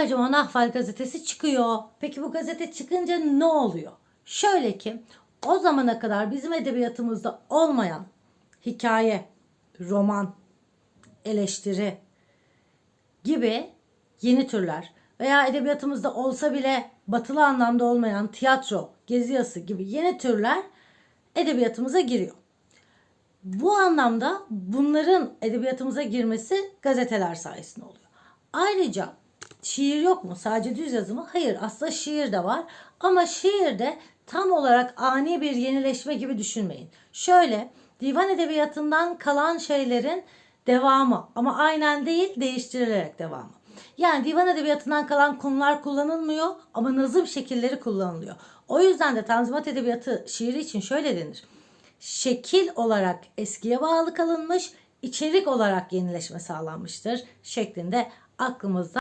Tercüman Ahval gazetesi çıkıyor. Peki bu gazete çıkınca ne oluyor? Şöyle ki o zamana kadar bizim edebiyatımızda olmayan hikaye, roman, eleştiri gibi yeni türler veya edebiyatımızda olsa bile batılı anlamda olmayan tiyatro, gezi yazısı gibi yeni türler edebiyatımıza giriyor. Bu anlamda bunların edebiyatımıza girmesi gazeteler sayesinde oluyor. Ayrıca şiir yok mu? Sadece düz yazı mı? Hayır aslında şiir de var. Ama şiirde tam olarak ani bir yenileşme gibi düşünmeyin. Şöyle divan edebiyatından kalan şeylerin devamı ama aynen değil değiştirilerek devamı. Yani divan edebiyatından kalan konular kullanılmıyor ama nazım şekilleri kullanılıyor. O yüzden de Tanzimat Edebiyatı şiiri için şöyle denir şekil olarak eskiye bağlı kalınmış, içerik olarak yenileşme sağlanmıştır şeklinde aklımızda